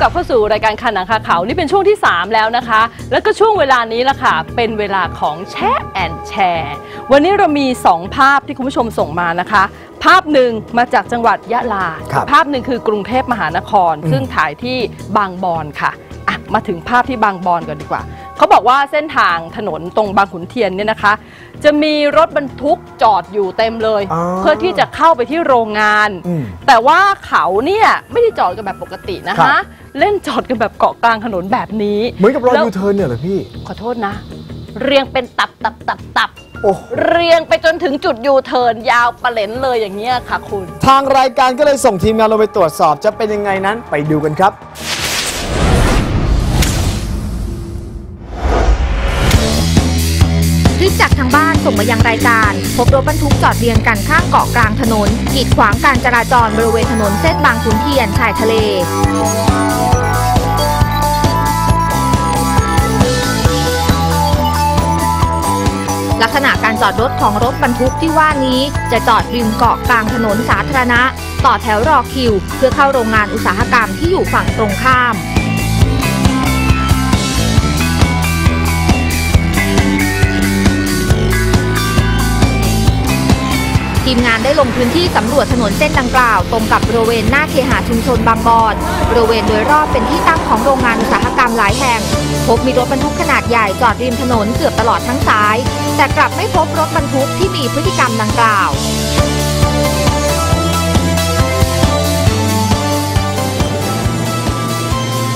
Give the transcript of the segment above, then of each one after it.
กลับเข้าสู่รายการคันหนังคาเขานี่เป็นช่วงที่ 3 แล้วนะคะ แล้วก็ช่วงเวลานี้ละค่ะ เป็นเวลาของแชร์แอนแชร์ วันนี้เรามี 2 ภาพที่คุณผู้ชมส่งมานะคะ ภาพหนึ่งมาจากจังหวัดยะลา ครับภาพหนึ่งคือกรุงเทพมหานครซึ่งถ่ายที่บางบอนค่ะอะ มาถึงภาพที่บางบอนก่อนดีกว่า เขาบอกว่าเส้นทางถนนตรงบางขุนเทียนเนี่ยนะคะ จะมีรถบรรทุกจอดอยู่เต็มเลยอ๋อเพื่อที่จะเข้าไปที่โรงงาน อืม แต่ว่าเขาเนี่ยไม่ได้จอดกันแบบปกตินะครัคะ บ เล่นจอดกันแบบเกาะกลางถนนแบบนี้เหมือนกับรอยแล้วยูเทิร์นเนี่ยเหรอพี่ ขอโทษนะ เรียงเป็นตับตับตับตับโอ้เรียงไปจนถึงจุดยูเทิร์นยาวปะเหลนเลยอย่างเงี้ยค่ะคุณ ทางรายการก็เลยส่งทีมงานลงไปตรวจสอบจะเป็นยังไงนั้นไปดูกันครับ ส่งมายังรายการ พบรถบรรทุกจอดเรียงกันข้างเกาะกลางถนน กีดขวางการจราจรบริเวณถนนเส้นบางขุนเทียนชายทะเลลักษณะการจอดรถของรถบรรทุกที่ว่านี้จะจอดริมเกาะกลางถนนสาธารณะ ต่อแถวรอคิว เพื่อเข้าโรงงานอุตสาหกรรมที่อยู่ฝั่งตรงข้าม ทีมงานได้ลงพื้นที่สำรวจถนนเส้นดังกล่าว ตรงกับบริเวณหน้าเคหะชุมชนบางบอนบริเวณโดยรอบเป็นที่ตั้งของโรงงานอุตสาหกรรมหลายแห่ง พบมีรถบรรทุกขนาดใหญ่จอดริมถนนเกือบตลอดทั้งสาย แต่กลับไม่พบรถบรรทุกที่มีพฤติกรรมดังกล่าว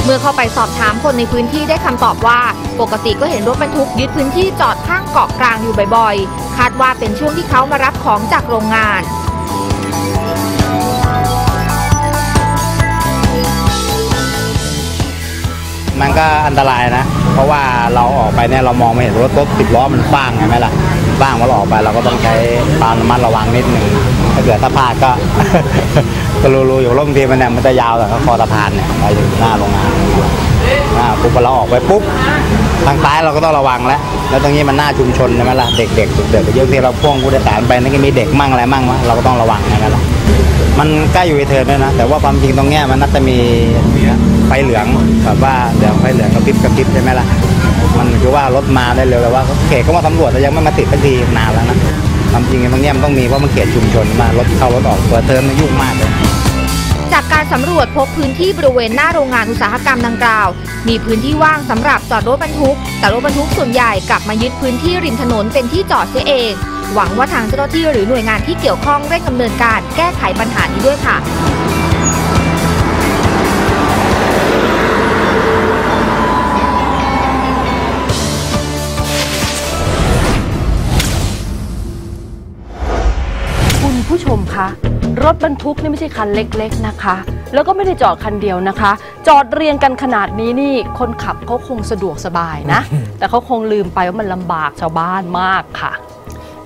เมื่อเข้าไปสอบถามคนในพื้นที่ได้คำตอบว่า ปกติก็เห็นรถบรรทุกยึดพื้นที่จอดข้างเกาะกลางอยู่บ่อย คาดว่าเป็นช่วงที่เขามารับของจากโรงงาน มันก็อันตรายนะ เพราะว่าเราออกไปเนี่ยเรามองไม่เห็นรถรถสิบล้อมันบ้างไงไหมล่ะบ้างว่าเราออกไปเราก็ต้องใช้ความระมัดระวังนิดหนึ่งถ้าเกิดถ้าพลาดก็ ก็รู้ๆอยู่ร่มทีมันเนี่ยมันจะยาวแต่ก็คอสะพานเนี่ยไปถึงหน้าโรงงานอ่าปุ๊บพอเราออกไปปุ๊บ ทางซ้ายเราก็ต้องระวังแล้ว แล้วตรงนี้มันหน้าชุมชนใช่ไหมล่ะ เด็กๆเด็กๆเยอะที่เราพ่วงผู้โดยสารไปนั่นก็มีเด็กมั่งอะไรมั่งวะเราก็ต้องระวังใช่ไหมล่ะมันใกล้อยู่ในเทิร์นด้วยนะ แต่ว่าความจริงตรงเนี้ยมันน่าจะมีไฟเหลืองแบบว่าเหลืองไฟเหลืองกระพริบกระพริบใช่ไหมล่ะ มันคือว่ารถมาได้เร็วแต่ว่าเขตก็มาสำรวจแต่ยังไม่มาติดสักทีนานแล้วนะความจริงตรงเนี้ยมันต้องมีเพราะมันเขตชุมชนมารถเข้ารถออกเปิดเทอมมันยุ่งมากเลย จากการสำรวจพบพื้นที่บริเวณหน้าโรงงานอุตสาหกรรมดังกล่าว มีพื้นที่ว่างสำหรับจอดรถบรรทุก แต่รถบรรทุกส่วนใหญ่กลับมายึดพื้นที่ริมถนนเป็นที่จอดเสียเอง หวังว่าทางเจ้าหน้าที่หรือหน่วยงานที่เกี่ยวข้องเร่งดำเนินการแก้ไขปัญหานี้ด้วยค่ะคุณผู้ชมคะ รถบรรทุกนี่ไม่ใช่คันเล็กๆนะคะ แล้วก็ไม่ได้จอดคันเดียวนะคะ จอดเรียงกันขนาดนี้นี่คนขับเขาคงสะดวกสบายนะ แต่เขาคงลืมไปว่ามันลำบากชาวบ้านมากค่ะ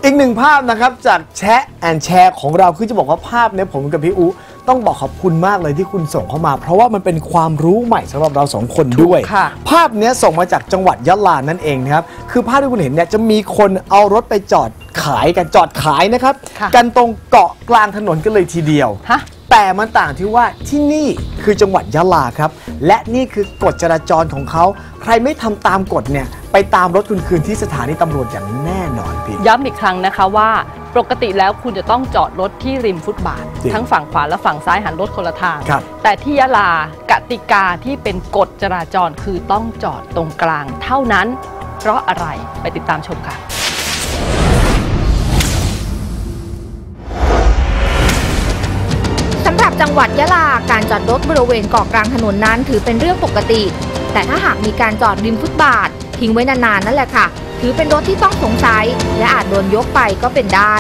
อีกหนึ่งภาพนะครับจากแชะแอนแชร์ของเราคือจะบอกว่าภาพเนี้ยผมกับพี่อู ต้องบอกขอบคุณมากเลยที่คุณส่งเข้ามา เพราะว่ามันเป็นความรู้ใหม่สำหรับเราสองคนด้วยค่ะภาพเนี้ยส่งมาจากจังหวัดยะลานั่นเองนะครับ คือภาพที่คุณเห็นเนี่ยจะมีคนเอารถไปจอดขายกันจอดขายนะครับค่ะกันตรงเกาะกลางถนนกันเลยทีเดียวฮะแต่มันต่างที่ว่าที่นี่คือจังหวัดยะลาครับ และนี่คือกฎจราจรของเขา ใครไม่ทำตามกฎเนี่ยไปตามรถคุณคืนที่สถานีตำรวจอย่างแน่นอนพี่ย้ำอีกครั้งนะคะว่า ปกติแล้วคุณจะต้องจอดรถที่ริมฟุตบาท จริงทั้งฝั่งขวาและฝั่งซ้ายหันรถคนละทาง ครับ แต่ที่ยะลากติกาที่เป็นกฎจราจรคือต้องจอดตรงกลาง เท่านั้น เพราะอะไรไปติดตามชมค่ะ สำหรับจังหวัดยะลาการจอดรถบริเวณเกาะกลางถนนนั้นถือเป็นเรื่องปกติ แต่ถ้าหากมีการจอดริมฟุตบาท ทิ้งไว้นานๆนั่นแหละค่ะ ถือเป็นรถที่ต้องสงสัย และอาจโดนยกไปก็เป็นได้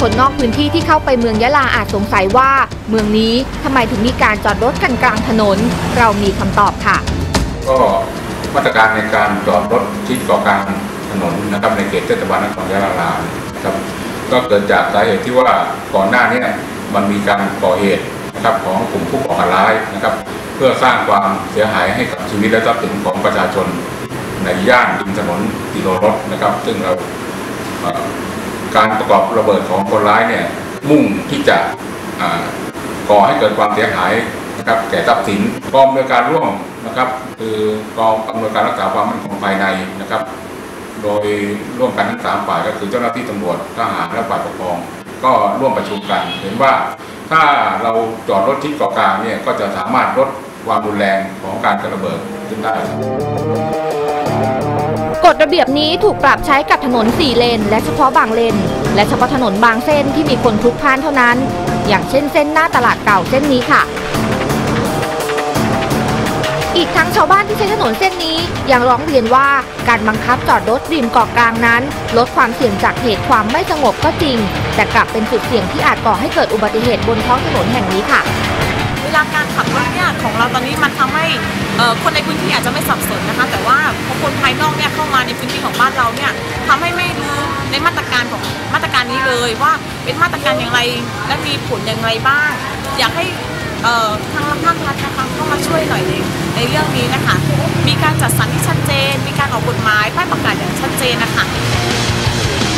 คนนอกพื้นที่ที่เข้าไปเมืองยะลาอาจสงสัยว่า เมืองนี้ทำไมถึงมีการจอดรถกันกลางถนน เรามีคำตอบค่ะ ก็มาตรการในการจอดรถที่เกาะกลางถนนนะครับในเขตเทศบาลนครยะลานะครับก็เกิดจากสาเหตุที่ว่าก่อนหน้านี้มันมีการก่อเหตุนะครับของกลุ่มผู้ก่อการร้ายนะครับ เพื่อสร้างความเสียหายให้กับชีวิตและทรัพย์สินของประชาชน ในย่านริมถนนติโรรสนะครับ ซึ่งเราการประกอบระเบิดของคนร้ายเนี่ยมุ่งที่จะก่อให้เกิดความเสียหายนะครับแก่ทรัพย์สินกองอำนวยการร่วมนะครับ คือกองอำนวยการรักษาความมั่นคงภายในนะครับ โดยร่วมกันทั้งสามฝ่ายก็คือเจ้าหน้าที่ตำรวจทหารและฝ่ายปกครอง ก็ร่วมประชุมกัน เห็นว่าถ้าเราจอดรถที่เกาะกลางเนี่ยก็จะสามารถลดความรุนแรงของการกระเบิดขึ้นได้ครับ ฎระเบียบนี้ถูกปรับใช้กับถนน 4 เลน และเฉพาะบางเลน และเฉพาะถนนบางเส้นที่มีคนพลุกพล่านเท่านั้น อย่างเช่นเส้นหน้าตลาดเก่าเส้นนี้ค่ะ อีกทั้งชาวบ้านที่ใช้ถนนเส้นนี้ยังร้องเรียนว่าการบังคับจอดรถริมเกาะกลางนั้น ลดความเสี่ยงจากเหตุความไม่สงบก็จริง แต่กลับเป็นจุดเสี่ยงที่อาจก่อให้เกิดอุบัติเหตุบนท้องถนนแห่งนี้ค่ะ ลาการขับรถเนี่ยของเราตอนนี้มันทำให้คนในพื้นที่อาจจะไม่สับสนนะคะ แต่ว่าพอคนภายนอกเนี่ยเข้ามาในพื้นที่ของบ้านเราเนี่ยทำให้ไม่รู้ในมาตรการของมาตรการนี้เลยว่าเป็นมาตรการอย่างไรและมีผลอย่างไรบ้าง อยากให้ทางภาครัฐนะคะเข้ามาช่วยหน่อยในในเรื่องนี้นะคะ มีการจัดสรรที่ชัดเจน มีการออกกฎหมายป้ายประกาศอย่างชัดเจนนะคะ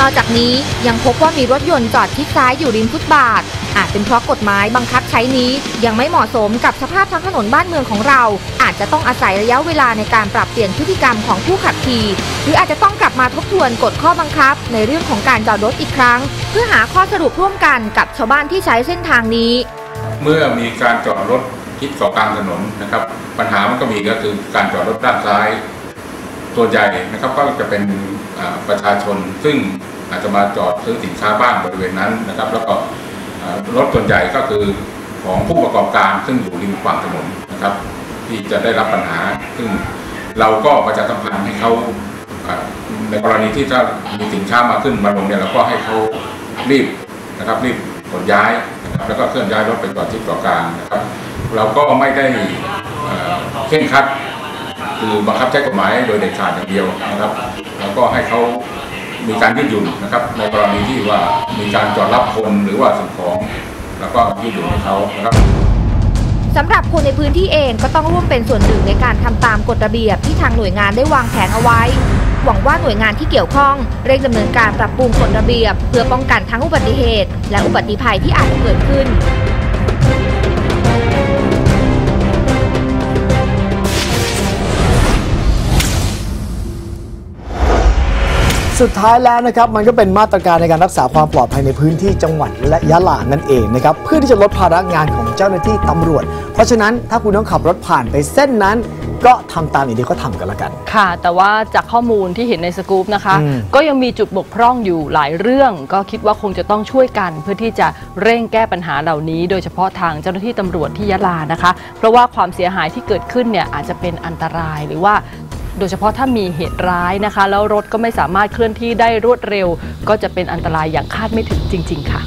นอกจากนี้ยังพบว่ามีรถยนต์จอดชิดซ้ายอยู่ริมฟุตบาท อาจเป็นเพราะกฎหมายบังคับใช้นี้ ยังไม่เหมาะสมกับสภาพท้งถนนบ้านเมืองของเรา อาจจะต้องอาศัยระยะเวลาในการปรับเปลี่ยนพฤติกรรมของผู้ขับขี่หรืออาจจะต้องกลับมาทบทวนกฎข้อบังคับ ในเรื่องของการจอดรถอีกครั้ง เพื่อหาข้อสรุปร่วมกันกับชาวบ้านที่ใช้เส้นทางนี้ เมื่อมีการจอดรถทิศเกาะกลางถนนนะครับ ปัญหามันก็มีก็คือการจอดรถด้านซ้ายตัวใหญ่นะครับก็จะเป็นประชาชนซึ่งอาจจะมาจอดซื้อสินค้าบ้างบริเวณนั้นนะครับ แล้วก็ รถส่วนใหญ่ก็คือของผู้ประกอบการซึ่งอยู่ริมฝั่งถนนนะครับ ที่จะได้รับปัญหา ซึ่งเราก็ประชาสัมพันธ์ให้เขาในกรณีที่ถ้ามีสินค้ามาขึ้นมาลงเนี่ยเราก็ให้เขารีบนะครับรีบขนย้ายนะครับแล้วก็เคลื่อนย้ายรถไปจอดที่เกาะกลางนะครับ เราก็ไม่ได้เอ่อเคร่งครัดคือบังคับใช้กฎหมายโดยเด็ดขาดอย่างเดียวนะครับ แล้วก็ให้เขา มีการยืดหยุ่นนะครับในกรณีที่ว่ามีการจอดรับคนหรือว่าสิ่งของ แล้วก็ยืดหยุ่นให้เขานะครับสำหรับคนในพื้นที่เองก็ต้องร่วมเป็นส่วนหนึ่งในการทำตามกฎระเบียบที่ทางหน่วยงานได้วางแผนเอาไว้ หวังว่าหน่วยงานที่เกี่ยวข้องเร่งดำเนินการปรับปรุงกฎระเบียบ เพื่อป้องกันทั้งอุบัติเหตุ และอุบัติภัยที่อาจจะเกิดขึ้น สุดท้ายแล้วนะครับมันก็เป็นมาตรการในการรักษาความปลอดภัยในพื้นที่จังหวัดและยะลานั่นเองนะครับเพื่อที่จะลดภาระงานของเจ้าหน้าที่ตำรวจ เพราะฉะนั้นถ้าคุณต้องขับรถผ่านไปเส้นนั้น ก็ทำตามอย่างที่เขาทำกันละกัน ค่ะ แต่ว่าจากข้อมูลที่เห็นในสกู๊ปนะคะ อืม ก็ยังมีจุดบกพร่องอยู่หลายเรื่อง ก็คิดว่าคงจะต้องช่วยกัน เพื่อที่จะเร่งแก้ปัญหาเหล่านี้ โดยเฉพาะทางเจ้าหน้าที่ตำรวจที่ยะลานะคะ เพราะว่าความเสียหายที่เกิดขึ้นเนี่ยอาจจะเป็นอันตรายหรือว่า โดยเฉพาะถ้ามีเหตุร้ายนะคะ แล้วรถก็ไม่สามารถเคลื่อนที่ได้รวดเร็ว ก็จะเป็นอันตรายอย่างคาดไม่ถึงจริง ๆ ค่ะ